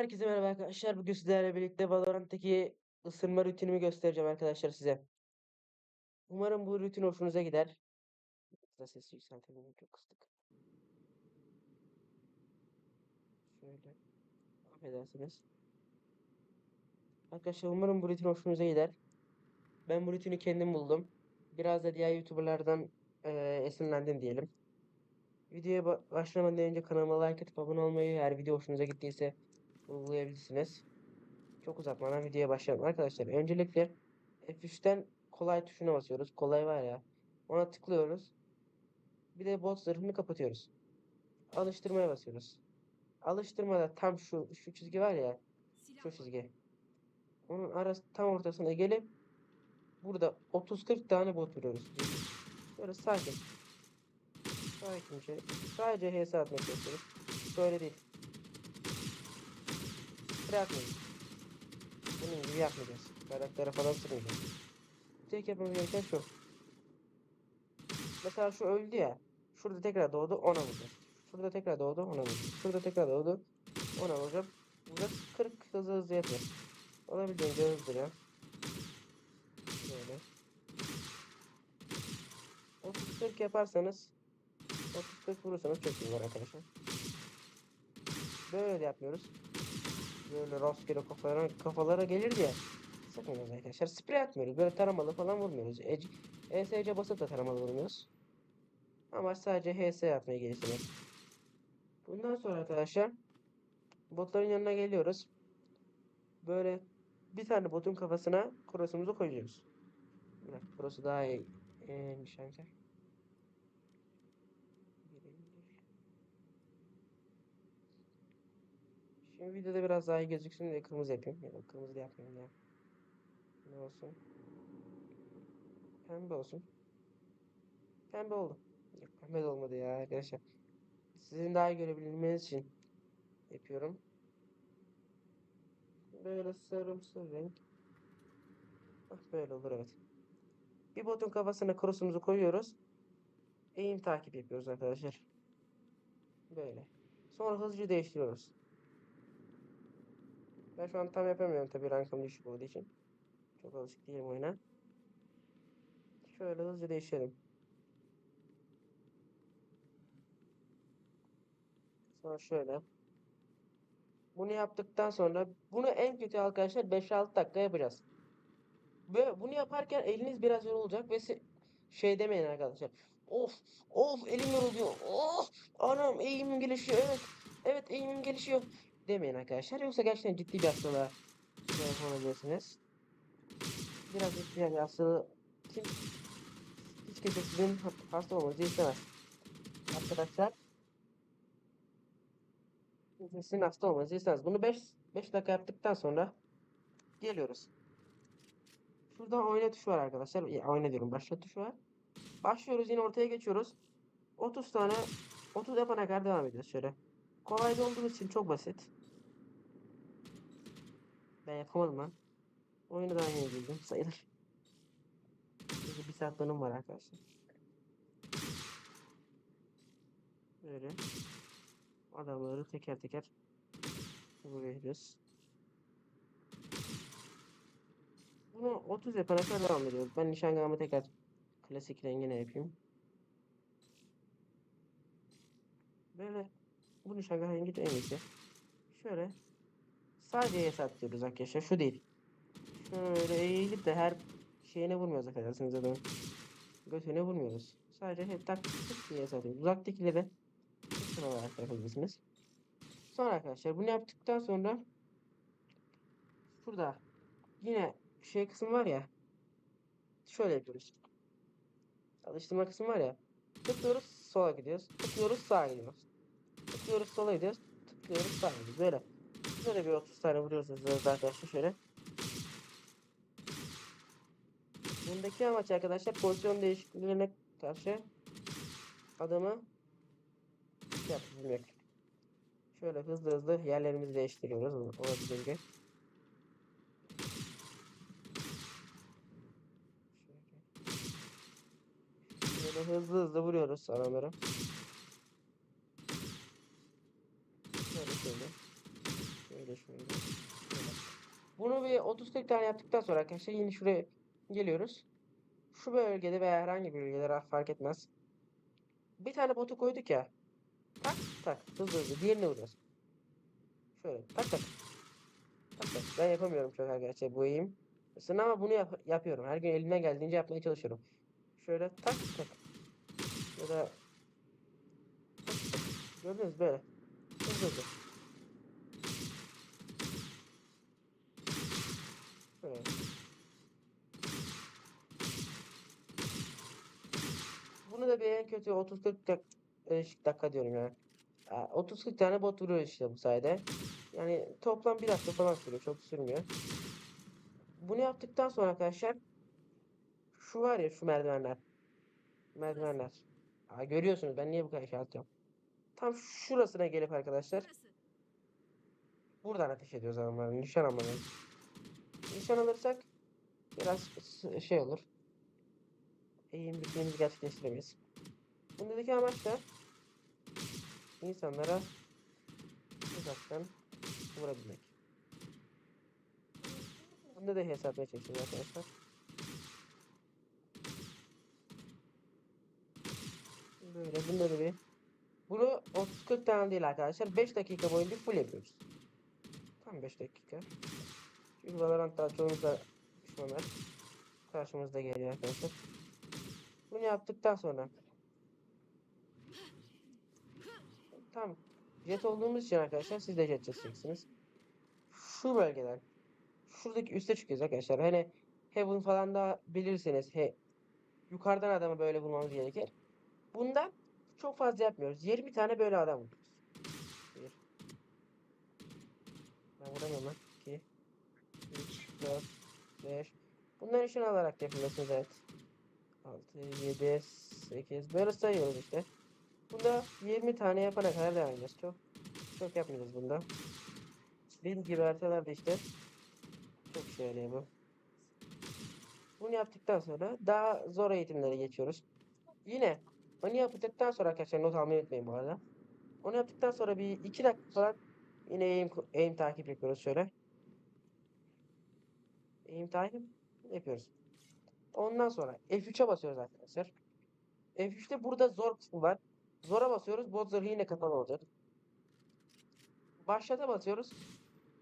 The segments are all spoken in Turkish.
Herkese merhaba arkadaşlar. Bugün sizlerle birlikte Valorant'taki ısınma rutinimi göstereceğim arkadaşlar size. Umarım bu rutin hoşunuza gider. Biraz sesi yükseltelim. Çok kıstık. Şöyle. Affedersiniz. Arkadaşlar umarım bu rutin hoşunuza gider. Ben bu rutini kendim buldum. Biraz da diğer YouTuber'lardan eee esinlendim diyelim. Videoya ba- başlamadan önce kanalıma like atıp abone olmayı, eğer video hoşunuza gittiyse uygulayabilirsiniz. Çok uzatmadan videoya başlayalım. Arkadaşlar öncelikle F3'ten kolay tuşuna basıyoruz. Kolay var ya. Ona tıklıyoruz. Bir de bot zırhını kapatıyoruz. Alıştırmaya basıyoruz. Alıştırmada tam şu şu çizgi var ya. Şu çizgi. Onun arası tam ortasına gelip burada 30-40 tane bot vuruyoruz. Böyle sakin. Sakince. Sadece HS atmaya çalışıyoruz. Böyle değil. Bırakmayın. Bunun gibi yapmayacağız. Karaktere falan sürmeyeceğiz. Tek yapmamız gereken şu. Mesela şu öldü ya. Şurada tekrar doğdu ona vuracağız. Şurada tekrar doğdu ona vuracağız. Şurada tekrar doğdu ona vuracağım. Burada 40 hızlı hızlı yapıyor. Olabildiğince hızlı ya. Böyle. 30-40 yaparsanız 30-40 vurursanız çok iyi var arkadaşlar. Böyle de yapmıyoruz. Böyle rastgele kafalara, kafalara gelir diye sıkmıyoruz arkadaşlar. Sprey atmıyoruz. Böyle taramalı falan vurmuyoruz. E, ESC basıp da taramalı vurmuyoruz. Amaç sadece HS yapmaya geliştirmek. Bundan sonra arkadaşlar botların yanına geliyoruz. Böyle bir tane botun kafasına cross'umuzu koyuyoruz. Cross'u daha iyi e, nişancı. Şimdi videoda biraz daha iyi gözüksün diye kırmızı yapayım. Ya da kırmızı da yapmayayım ya. Ne olsun? Pembe olsun. Pembe oldu. Yok pembe de olmadı ya arkadaşlar. Sizin daha iyi görebilmeniz için yapıyorum. Böyle sarımsı renk. Ah böyle olur evet. Bir botun kafasına cross'umuzu koyuyoruz. Eğim takip yapıyoruz arkadaşlar. Böyle. Sonra hızlıca değiştiriyoruz. Ben şu an tam yapamıyorum tabii rankım düşük olduğu için. Çok alışık değilim oyuna. Şöyle hızlıca değiştirelim. Sonra şöyle. Bunu yaptıktan sonra bunu en kötü arkadaşlar 5-6 dakika yapacağız. Ve bunu yaparken eliniz biraz yorulacak ve şey demeyin arkadaşlar. Of of elim yoruluyor. Of anam eğimim gelişiyor. Evet evet eğimim gelişiyor. Demeyin arkadaşlar. Yoksa gerçekten ciddi bir hastalığa şey yapabilirsiniz. Biraz ciddi bir hastalığı kim hiç kimse sizin ha- hasta olmanızı istemez. Arkadaşlar sizin hasta olmanızı istemez. Bunu 5 5 dakika yaptıktan sonra geliyoruz. Şurada oyna tuşu var arkadaşlar. Ya, oyna diyorum. Başla tuşu var. Başlıyoruz yine ortaya geçiyoruz. 30 tane 30 yapana kadar devam ediyoruz şöyle. Kolay olduğu için çok basit. Ben yapamadım lan. Oyunu daha yeni girdim sayılır. Çünkü bir saat bölüm var arkadaşlar. Böyle. Adamları teker teker vuruyoruz. Bunu 30 yapana kadar devam ediyoruz. Ben nişangahımı tekrar klasik rengine yapayım. Böyle bu nişangah rengi de en iyisi. Şöyle sadece hesap diyoruz arkadaşlar. Şu değil. Şöyle eğilip de her şeyine vurmuyoruz affedersiniz adamın. Götüne vurmuyoruz. Sadece hep tak tık diye hesaplıyoruz. Uzaktakiyle de şuna olarak yapabilirsiniz. Sonra arkadaşlar bunu yaptıktan sonra şurada yine şey kısmı var ya şöyle yapıyoruz. Alıştırma kısmı var ya tıklıyoruz sola gidiyoruz. Tıklıyoruz sağa gidiyoruz. Tıklıyoruz sola gidiyoruz. Tıklıyoruz sağa gidiyoruz. Böyle. Böyle bir 30 tane vuruyorsunuz arkadaşlar şöyle. Bundaki amaç arkadaşlar pozisyon değişikliklerine karşı adamı yapabilmek. Şöyle hızlı hızlı yerlerimizi değiştiriyoruz olabildiğince. Şöyle. Böyle hızlı hızlı vuruyoruz adamları. Şöyle şöyle. Bunu bir 30-40 tane yaptıktan sonra arkadaşlar yine şuraya geliyoruz. Şu bölgede veya herhangi bir bölgede fark etmez. Bir tane botu koyduk ya. Tak tak hızlı hızlı diğerine vuruyoruz. Şöyle tak tak. Tak tak. Ben yapamıyorum çok arkadaşlar bu eğim. Aslında ama bunu yap- yapıyorum. Her gün elimden geldiğince yapmaya çalışıyorum. Şöyle tak tak. Ya da. Gördünüz böyle. Hızlı hızlı. Şöyle. Bunu da bir en kötü 30-40 dak e, dakika diyorum ya. Ya 30-40 tane bot vuruyor işte bu sayede. Yani toplam bir hafta falan sürüyor. Çok sürmüyor. Bunu yaptıktan sonra arkadaşlar şu var ya şu merdivenler. Merdivenler. Aa, görüyorsunuz ben niye bu kadar işaret yapıyorum. Tam şurasına gelip arkadaşlar buradan ateş ediyoruz adamları. Nişan almadan. Nişan alırsak biraz şey olur. Eğim bütünümüzü gerçekleştiremeyiz. Bundaki amaç da insanlara uzaktan vurabilmek. Bunda da hesaplamaya çalışacağız arkadaşlar. Böyle bunları bir bunu 30-40 tane değil arkadaşlar. 5 dakika boyunca full yapıyoruz. Tam 5 dakika. Çünkü Valorant'ta çoğunlukla düşmanlar karşımızda geliyor arkadaşlar. Bunu yaptıktan sonra tam jet olduğumuz için arkadaşlar siz de jet çekeceksiniz. Şu bölgeden şuradaki üste çıkıyoruz arkadaşlar. Hani Heaven falan da bilirsiniz. He, yukarıdan adamı böyle bulmamız gerekir. Bundan çok fazla yapmıyoruz. 20 tane böyle adam vuruyoruz. Bir. Ben vuramıyorum lan. 2 3 4 5 Bunları nişan alarak yapıyorsunuz evet. 6 7 8 böyle sayıyoruz işte. Bunda 20 tane yapana kadar devam edeceğiz. Çok çok yapmayacağız bunda. Dediğim gibi haritalarda işte çok yarıyor bu. Bunu yaptıktan sonra daha zor eğitimlere geçiyoruz. Yine onu yaptıktan sonra arkadaşlar not almayı unutmayın bu arada. Onu yaptıktan sonra bir iki dakika falan yine aim, aim takip yapıyoruz şöyle. Aim takip yapıyoruz. Ondan sonra F3'e basıyoruz arkadaşlar. F3'te burada zor kısmı var. Zora basıyoruz. Bot zırhı yine kapalı olacak. Başlata basıyoruz.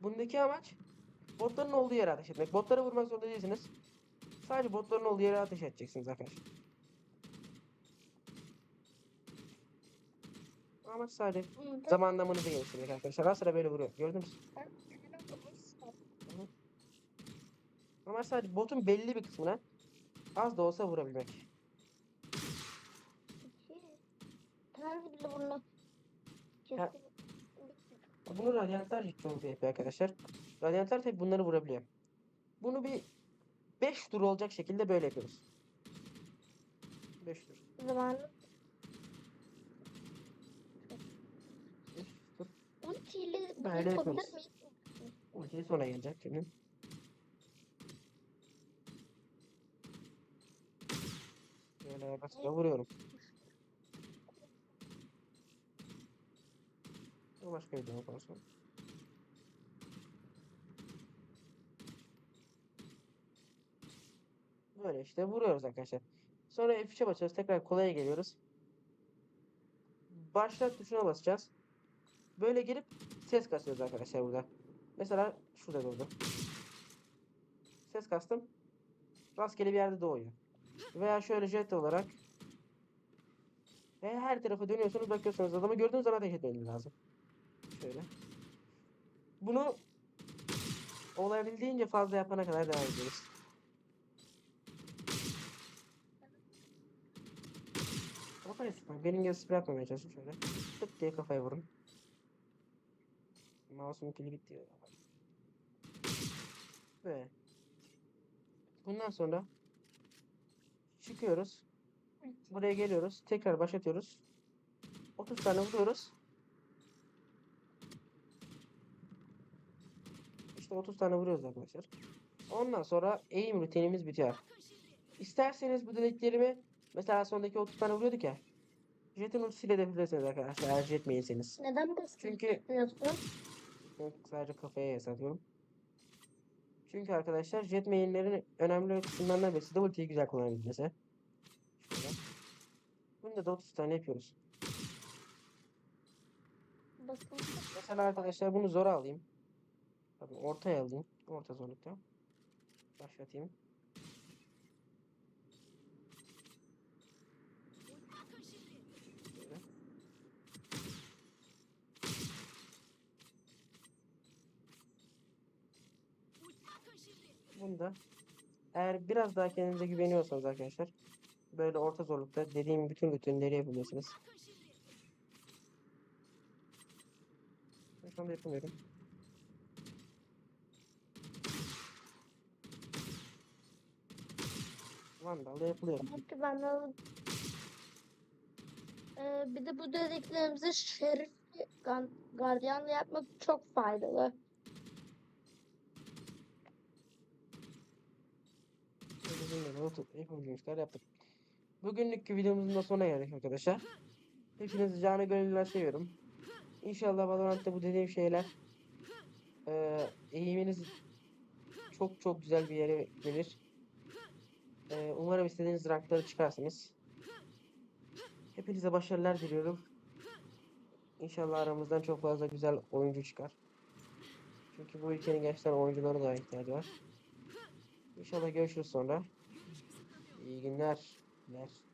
Bundaki amaç botların olduğu yere ateş etmek. Botlara vurmak zorunda değilsiniz. Sadece botların olduğu yere ateş edeceksiniz arkadaşlar. Amaç sadece zamanlamanızı geliştirmek arkadaşlar. Ara sıra böyle vuruyor. Gördünüz mü? Amaç sadece botun belli bir kısmına az da olsa vurabilmek. Nerede bile bunu? Ya- Bunu radyantlar çoğunlukla yapıyor arkadaşlar. Radyantlar tabi bunları vurabiliyor. Bunu bir 5 tur olacak şekilde böyle yapıyoruz. 5 tur. Zamanı 5 tur. ultiyle Böyle yapıyoruz. Ultiye sonra gelecek şimdi. Böyle basınca vuruyorum. Başka demo konusu. Böyle işte vuruyoruz arkadaşlar. Sonra F3'e basıyoruz. Tekrar kolaya geliyoruz. Başlat tuşuna basacağız. Böyle gelip ses kasıyoruz arkadaşlar burada. Mesela şurada durdu. Ses kastım. Rastgele bir yerde doğuyor. Veya şöyle jet olarak. Ve her tarafa dönüyorsunuz bakıyorsunuz adamı gördüğünüz zaman ateş etmeniz lazım. Şöyle. Bunu olabildiğince fazla yapana kadar devam ediyoruz. Kafaya sıkmayın. Benim gibi sprey atmamaya çalışın şöyle. Tık diye kafaya vurun. Mouse'un pili bitti. ya. Ve bundan sonra çıkıyoruz. Buraya geliyoruz. Tekrar başlatıyoruz. 30 tane vuruyoruz. İşte 30 tane vuruyoruz arkadaşlar. Ondan sonra aim rutinimiz bitiyor. İsterseniz bu dediklerimi mesela sondaki 30 tane vuruyorduk ya. Jet'in ultisiyle de yapabilirsiniz arkadaşlar eğer jet mainseniz. Neden basın Çünkü yapıyorsun? Ben sadece kafaya hesaplayorum. Çünkü arkadaşlar jet mainlerin önemli kısımlarından birisi de ultiyi güzel kullanabilmesi. Şöyle. Bunda da 30 tane yapıyoruz. Bakın. Mesela arkadaşlar bunu zora alayım. Bakın ortaya alayım. Orta zorlukta. Başlatayım. Şöyle. Bunda eğer biraz daha kendinize güveniyorsanız arkadaşlar böyle orta zorlukta dediğim bütün rutinleri yapabilirsiniz. Ben şu anda yapamıyorum. Vandal'da yapılıyor. Çünkü ben de ee, bir de bu dediklerimizi şerif gardiyanla yapmak çok faydalı. Bizim de not yapabilmişler yaptık. Bugünlük videomuzun da sonuna geldik arkadaşlar. Hepinizi canı gönülden seviyorum. İnşallah Valorant'ta bu dediğim şeyler eee eğiminiz çok çok güzel bir yere gelir. Eee, umarım istediğiniz rankları çıkarsınız. Hepinize başarılar diliyorum. İnşallah aramızdan çok fazla güzel oyuncu çıkar. Çünkü bu ülkenin gerçekten oyunculara da ihtiyacı var. İnşallah görüşürüz sonra. İyi günler. günler.